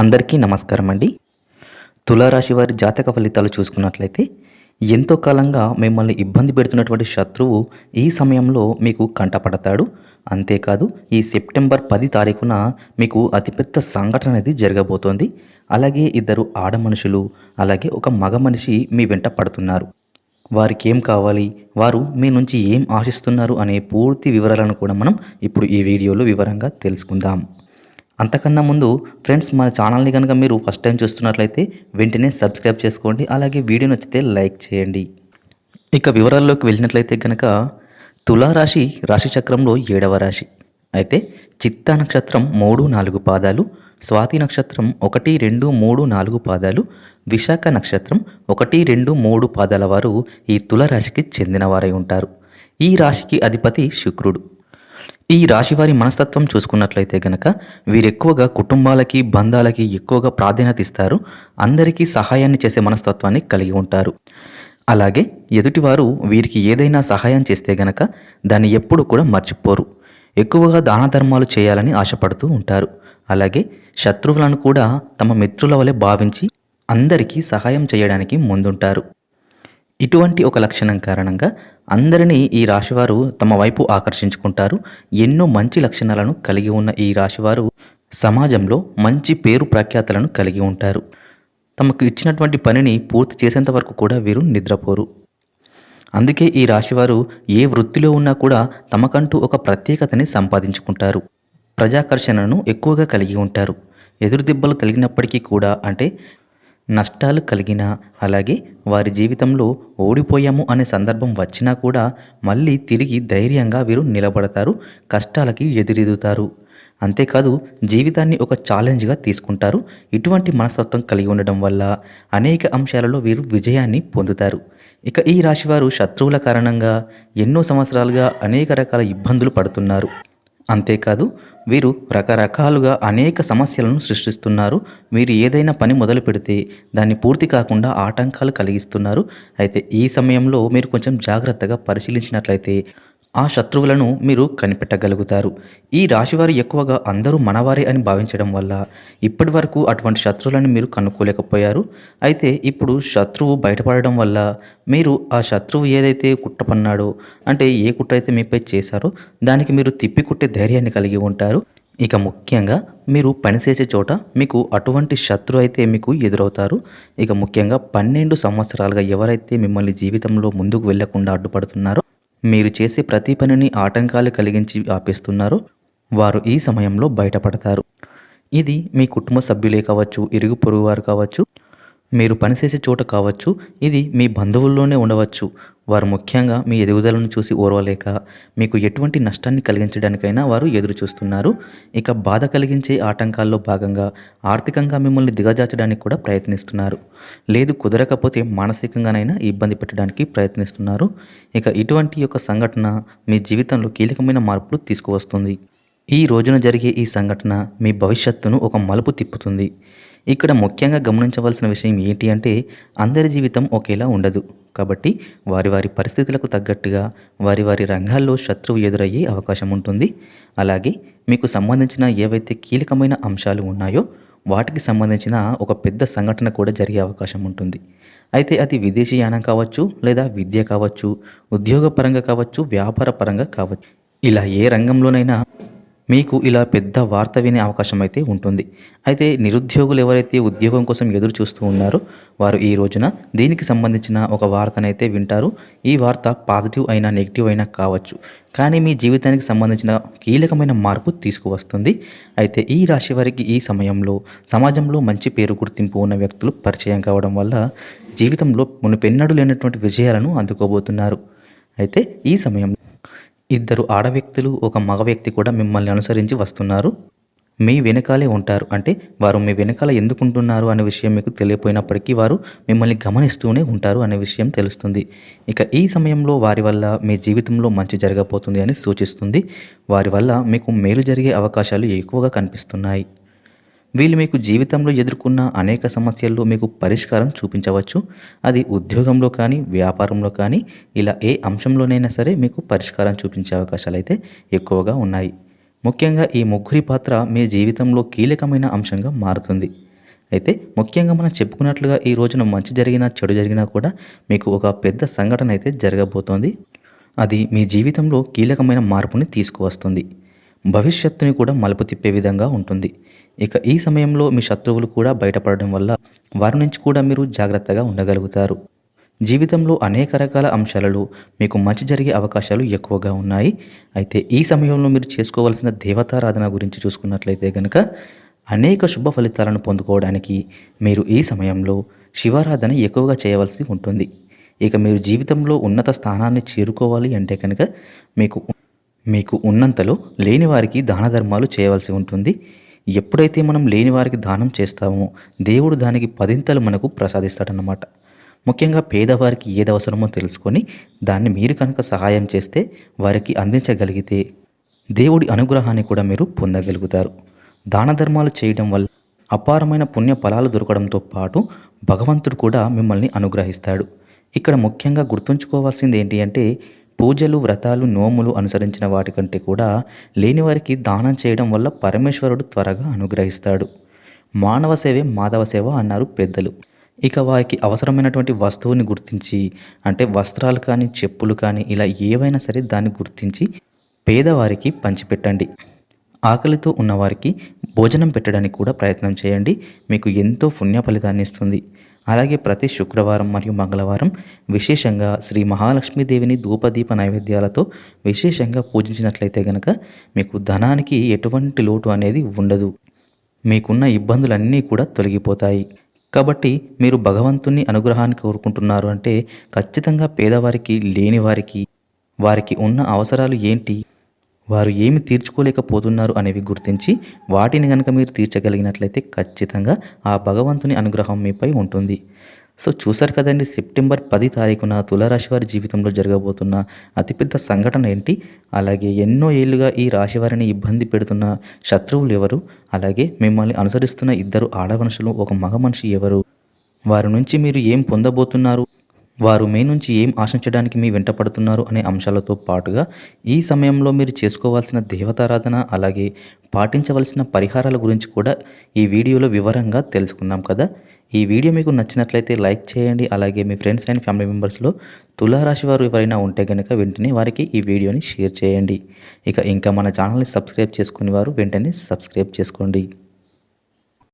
అందరికీ నమస్కారం అండి. తులారాశి వారి జాతక ఫలితాలు చూసుకున్నట్లయితే ఎంతో కాలంగా మిమ్మల్ని ఇబ్బంది పెడుతున్నటువంటి శత్రువు ఈ సమయంలో మీకు కంటపడతాడు. అంతేకాదు ఈ సెప్టెంబర్ పది తారీఖున మీకు అతిపెద్ద సంఘటన అనేది జరగబోతోంది. అలాగే ఇద్దరు ఆడ మనుషులు అలాగే ఒక మగ మనిషి మీ వెంట పడుతున్నారు. వారికి ఏం కావాలి? వారు మీ నుంచి ఏం ఆశిస్తున్నారు? అనే పూర్తి వివరాలను కూడా మనం ఇప్పుడు ఈ వీడియోలో వివరంగా తెలుసుకుందాం. అంతకన్నా ముందు ఫ్రెండ్స్ మన ఛానల్ని కనుక మీరు ఫస్ట్ టైం చూస్తున్నట్లయితే వెంటనే సబ్స్క్రైబ్ చేసుకోండి. అలాగే వీడియో నచ్చితే లైక్ చేయండి. ఇక వివరాల్లోకి వెళ్ళినట్లయితే కనుక తులారాశి రాశి చక్రంలో ఏడవ రాశి. అయితే చిత్తా నక్షత్రం మూడు నాలుగు పాదాలు స్వాతి నక్షత్రం ఒకటి రెండు మూడు నాలుగు పాదాలు విశాఖ నక్షత్రం ఒకటి రెండు మూడు పాదాల వారు ఈ తులరాశికి చెందినవారై ఉంటారు. ఈ రాశికి అధిపతి శుక్రుడు. ఈ రాశివారి మనస్తత్వం చూసుకున్నట్లయితే గనక వీరెక్కువగా కుటుంబాలకి బంధాలకి ఎక్కువగా ప్రాధాన్యత ఇస్తారు. అందరికీ సహాయాన్ని చేసే మనస్తత్వాన్ని కలిగి ఉంటారు. అలాగే ఎదుటివారు వీరికి ఏదైనా సహాయం చేస్తే గనక దాన్ని ఎప్పుడు కూడా మర్చిపోరు. ఎక్కువగా దాన ధర్మాలు చేయాలని ఆశపడుతూ ఉంటారు. అలాగే శత్రువులను కూడా తమ మిత్రుల వలె భావించి అందరికీ సహాయం చేయడానికి ముందుంటారు. ఇటువంటి ఒక లక్షణం కారణంగా అందరినీ ఈ రాశివారు తమ వైపు ఆకర్షించుకుంటారు. ఎన్నో మంచి లక్షణాలను కలిగి ఉన్న ఈ రాశివారు సమాజంలో మంచి పేరు ప్రఖ్యాతలను కలిగి ఉంటారు. తమకు ఇచ్చినటువంటి పనిని పూర్తి చేసేంత వరకు కూడా వీరు నిద్రపోరు. అందుకే ఈ రాశివారు ఏ వృత్తిలో ఉన్నా కూడా తమకంటూ ఒక ప్రత్యేకతని సంపాదించుకుంటారు. ప్రజాకర్షణను ఎక్కువగా కలిగి ఉంటారు. ఎదురుదెబ్బలు తగిలినప్పటికీ కూడా అంటే నష్టాలు కలిగినా అలాగే వారి జీవితంలో ఓడిపోయాము అనే సందర్భం వచ్చినా కూడా మళ్ళీ తిరిగి ధైర్యంగా వీరు నిలబడతారు కష్టాలకి ఎదురెదుగుతారు. అంతేకాదు జీవితాన్ని ఒక ఛాలెంజ్గా తీసుకుంటారు. ఇటువంటి మనస్తత్వం కలిగి ఉండడం వల్ల అనేక అంశాలలో వీరు విజయాన్ని పొందుతారు. ఇక ఈ రాశివారు శత్రువుల కారణంగా ఎన్నో సంవత్సరాలుగా అనేక రకాల ఇబ్బందులు పడుతున్నారు. అంతేకాదు వీరు రకరకాలుగా అనేక సమస్యలను సృష్టిస్తున్నారు. వీరు ఏదైనా పని మొదలు పెడితే దాన్ని పూర్తి కాకుండా ఆటంకాలు కలిగిస్తున్నారు. అయితే ఈ సమయంలో మీరు కొంచెం జాగ్రత్తగా పరిశీలించినట్లయితే ఆ శత్రువులను మీరు కనిపెట్టగలుగుతారు. ఈ రాశివారు ఎక్కువగా అందరూ మనవారే అని భావించడం వల్ల ఇప్పటి వరకు అటువంటి శత్రువులను మీరు కనుక్కోలేకపోయారు. అయితే ఇప్పుడు శత్రువు బయటపడడం వల్ల మీరు ఆ శత్రువు ఏదైతే కుట్ర పన్నాడో అంటే ఏ కుట్ర అయితే మీపై చేశారో దానికి మీరు తిప్పి కుట్టే ధైర్యాన్ని కలిగి ఉంటారు. ఇక ముఖ్యంగా మీరు పనిచేసే చోట మీకు అటువంటి శత్రు అయితే మీకు ఎదురవుతారు. ఇక ముఖ్యంగా పన్నెండు సంవత్సరాలుగా ఎవరైతే మిమ్మల్ని జీవితంలో ముందుకు వెళ్ళకుండా అడ్డుపడుతున్నారో మీరు చేసే ప్రతి పనిని ఆటంకాలు కలిగించి ఆపేస్తున్నారో వారు ఈ సమయంలో బయటపడతారు. ఇది మీ కుటుంబ సభ్యులే కావచ్చు ఇరుగు పొరుగు వారు కావచ్చు మీరు పనిచేసే చోట కావచ్చు ఇది మీ బంధువుల్లోనే ఉండవచ్చు. వారు ముఖ్యంగా మీ ఎదుగుదలను చూసి ఓర్వలేక మీకు ఎటువంటి నష్టాన్ని కలిగించడానికైనా వారు ఎదురు చూస్తున్నారు ఇక బాధ కలిగించే ఆటంకాల్లో భాగంగా ఆర్థికంగా మిమ్మల్ని దిగజార్చడానికి కూడా ప్రయత్నిస్తున్నారు. లేదు కుదరకపోతే మానసికంగానైనా ఇబ్బంది పెట్టడానికి ప్రయత్నిస్తున్నారు. ఇక ఇటువంటి యొక్క సంఘటన మీ జీవితంలో కీలకమైన మార్పులు తీసుకువస్తుంది. ఈ రోజున జరిగే ఈ సంఘటన మీ భవిష్యత్తును ఒక మలుపు తిప్పుతుంది. ఇక్కడ ముఖ్యంగా గమనించవలసిన విషయం ఏంటి అంటే అందరి జీవితం ఒకేలా ఉండదు. కాబట్టి వారి వారి పరిస్థితులకు తగ్గట్టుగా వారి వారి రంగాల్లో శత్రువు ఎదురయ్యే అవకాశం ఉంటుంది. అలాగే మీకు సంబంధించిన ఏవైతే కీలకమైన అంశాలు ఉన్నాయో వాటికి సంబంధించిన ఒక పెద్ద సంఘటన కూడా జరిగే అవకాశం ఉంటుంది. అయితే అది విదేశీయానం కావచ్చు లేదా విద్య కావచ్చు ఉద్యోగపరంగా కావచ్చు వ్యాపార పరంగా కావచ్చు ఇలా ఏ రంగంలోనైనా మీకు ఇలా పెద్ద వార్త వినే అవకాశం అయితే ఉంటుంది. అయితే నిరుద్యోగులు ఎవరైతే ఉద్యోగం కోసం ఎదురు చూస్తూ ఉన్నారో వారు ఈ రోజున దీనికి సంబంధించిన ఒక వార్తనైతే వింటారు. ఈ వార్త పాజిటివ్ అయినా నెగిటివ్ అయినా కావచ్చు. కానీ మీ జీవితానికి సంబంధించిన కీలకమైన మార్పు తీసుకువస్తుంది. అయితే ఈ రాశి వారికి ఈ సమయంలో సమాజంలో మంచి పేరు గుర్తింపు ఉన్న వ్యక్తులు పరిచయం కావడం వల్ల జీవితంలో మునుపెన్నడు లేనటువంటి విజయాలను అందుకోబోతున్నారు. అయితే ఈ సమయంలో ఇద్దరు ఆడ వ్యక్తులు ఒక మగ వ్యక్తి కూడా మిమ్మల్ని అనుసరించి వస్తున్నారు. మీ వెనకాలే ఉంటారు. అంటే వారు మీ వెనకాల ఎందుకు ఉంటున్నారు అనే విషయం మీకు తెలియపోయినప్పటికీ వారు మిమ్మల్ని గమనిస్తూనే ఉంటారు అనే విషయం తెలుస్తుంది. ఇక ఈ సమయంలో వారి వల్ల మీ జీవితంలో మంచి జరగబోతుంది అని సూచిస్తుంది. వారి వల్ల మీకు మేలు జరిగే అవకాశాలు ఎక్కువగా కనిపిస్తున్నాయి. వీళ్ళు మీకు జీవితంలో ఎదుర్కొన్న అనేక సమస్యల్లో మీకు పరిష్కారం చూపించవచ్చు. అది ఉద్యోగంలో కానీ వ్యాపారంలో కానీ ఇలా ఏ అంశంలోనైనా సరే మీకు పరిష్కారం చూపించే అవకాశాలు అయితే ఎక్కువగా ఉన్నాయి. ముఖ్యంగా ఈ ముగ్గురి పాత్ర మీ జీవితంలో కీలకమైన అంశంగా మారుతుంది. అయితే ముఖ్యంగా మనం చెప్పుకున్నట్లుగా ఈ రోజున మంచి జరిగినా చెడు జరిగినా కూడా మీకు ఒక పెద్ద సంఘటన అయితే జరగబోతోంది. అది మీ జీవితంలో కీలకమైన మార్పుని తీసుకువస్తుంది. భవిష్యత్తుని కూడా మలుపు తిప్పే విధంగా ఉంటుంది. ఇక ఈ సమయంలో మీ శత్రువులు కూడా బయటపడడం వల్ల వారి నుంచి కూడా మీరు జాగ్రత్తగా ఉండగలుగుతారు. జీవితంలో అనేక రకాల అంశాలలో మీకు మంచి జరిగే అవకాశాలు ఎక్కువగా ఉన్నాయి. అయితే ఈ సమయంలో మీరు చేసుకోవాల్సిన దేవతారాధన గురించి చూసుకున్నట్లయితే కనుక అనేక శుభ ఫలితాలను పొందుకోవడానికి మీరు ఈ సమయంలో శివారాధన ఎక్కువగా చేయవలసి ఉంటుంది. ఇక మీరు జీవితంలో ఉన్నత స్థానాన్ని చేరుకోవాలి అంటే కనుక మీకు మీకు ఉన్నంతలో లేని వారికి దాన ధర్మాలు చేయవలసి ఉంటుంది. ఎప్పుడైతే మనం లేని వారికి దానం చేస్తామో దేవుడు దానికి పదింతలు మనకు ప్రసాదిస్తాడన్నమాట. ముఖ్యంగా పేదవారికి ఏది అవసరమో తెలుసుకొని దాన్ని మీరు కనుక సహాయం చేస్తే వారికి అందించగలిగితే దేవుడి అనుగ్రహాన్ని కూడా మీరు పొందగలుగుతారు. దాన ధర్మాలు చేయడం వల్ల అపారమైన పుణ్య ఫలాలు దొరకడంతో పాటు భగవంతుడు కూడా మిమ్మల్ని అనుగ్రహిస్తాడు. ఇక్కడ ముఖ్యంగా గుర్తుంచుకోవాల్సింది ఏంటి అంటే పూజలు వ్రతాలు నోములు అనుసరించిన వాటికంటే కూడా లేని వారికి దానం చేయడం వల్ల పరమేశ్వరుడు త్వరగా అనుగ్రహిస్తాడు. మానవ సేవే మాధవ సేవ అన్నారు పెద్దలు. ఇక వారికి అవసరమైనటువంటి వస్తువుని గుర్తించి అంటే వస్త్రాలు కానీ చెప్పులు కానీ ఇలా ఏవైనా సరే దాన్ని గుర్తించి పేదవారికి పంచిపెట్టండి. ఆకలితో ఉన్నవారికి భోజనం పెట్టడానికి కూడా ప్రయత్నం చేయండి. మీకు ఎంతో పుణ్య ఫలితాన్ని ఇస్తుంది. అలాగే ప్రతి శుక్రవారం మరియు మంగళవారం విశేషంగా శ్రీ మహాలక్ష్మీదేవిని ధూపదీప నైవేద్యాలతో విశేషంగా పూజించినట్లయితే కనుక మీకు ధనానికి ఎటువంటి లోటు అనేది ఉండదు. మీకున్న ఇబ్బందులన్నీ కూడా తొలగిపోతాయి. కాబట్టి మీరు భగవంతుని అనుగ్రహాన్ని కోరుకుంటున్నారు అంటే ఖచ్చితంగా పేదవారికి లేని వారికి వారికి ఉన్న అవసరాలు ఏంటి? వారు ఏమి తీర్చుకోలేకపోతున్నారు అనేవి గుర్తించి వాటిని కనుక మీరు తీర్చగలిగినట్లయితే ఖచ్చితంగా ఆ భగవంతుని అనుగ్రహం మీపై ఉంటుంది. సో చూసారు కదండి సెప్టెంబర్ పది తారీఖున తులారాశి వారి జీవితంలో జరగబోతున్న అతిపెద్ద సంఘటన ఏంటి? అలాగే ఎన్నో ఏళ్ళుగా ఈ రాశి వారిని ఇబ్బంది పెడుతున్న శత్రువులు ఎవరు? అలాగే మిమ్మల్ని అనుసరిస్తున్న ఇద్దరు ఆడ మనుషులు ఒక మగ మనిషి ఎవరు? వారి నుంచి మీరు ఏం పొందబోతున్నారు? వారు మీ నుంచి ఏం ఆశించడానికి మీ వెంట పడుతున్నారు అనే అంశాలతో పాటుగా ఈ సమయంలో మీరు చేసుకోవాల్సిన దేవతారాధన అలాగే పాటించవలసిన పరిహారాల గురించి కూడా ఈ వీడియోలో వివరంగా తెలుసుకున్నాం కదా. ఈ వీడియో మీకు నచ్చినట్లయితే లైక్ చేయండి అలాగే మీ ఫ్రెండ్స్ అండ్ ఫ్యామిలీ మెంబర్స్లో తులారాశి వారు ఎవరైనా ఉంటే కనుక వెంటనే వారికి ఈ వీడియోని షేర్ చేయండి. ఇక ఇంకా మన ఛానల్ని సబ్స్క్రైబ్ చేసుకునే వారు వెంటనే సబ్స్క్రైబ్ చేసుకోండి.